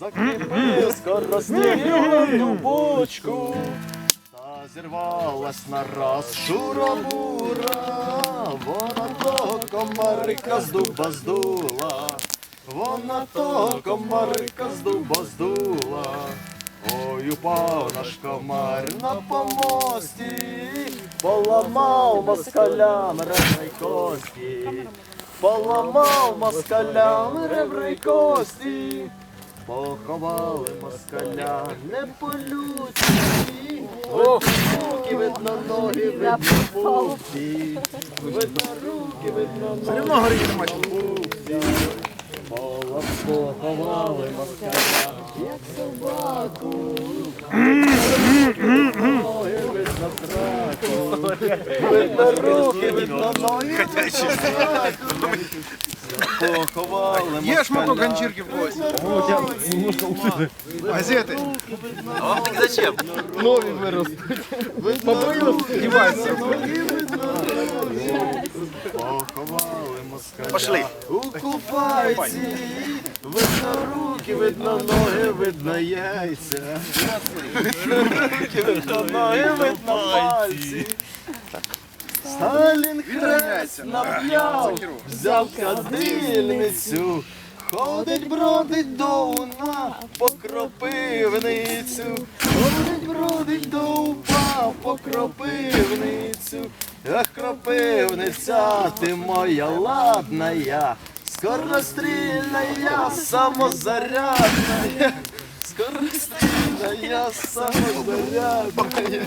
Закріпив скоростну бочку, та зірвалась нараз шура-бура, вона того комарика з дуба здула, вона того комарика з дуба здула. Ой, упав наш комар на помості, поламав москалям ребра й кості, поламав москалям ребра й кості, поховали москаля. Не по-людськи, руки видно ноги, видно пупці, видно руки, видно ноги, пупці. Полос поховали москаля, як собаку. Поховали Ешь много москаля. ганчірки в гості. Газети. А вам таки зачем? Поховали москаля. Пошли. У купальці. Видно руки, видно ноги, видно яйця. Руки, видно ноги, видно пальці. Сталін хрест нап'яв, взяв кадильницю. Ходить, бродить довна по кропивницю. Ходить, бродить довба по кропивницю. Ах, кропивниця, ти моя ладна я, скорострільна я, самозарядна я, скорострільна я, самозарядна я.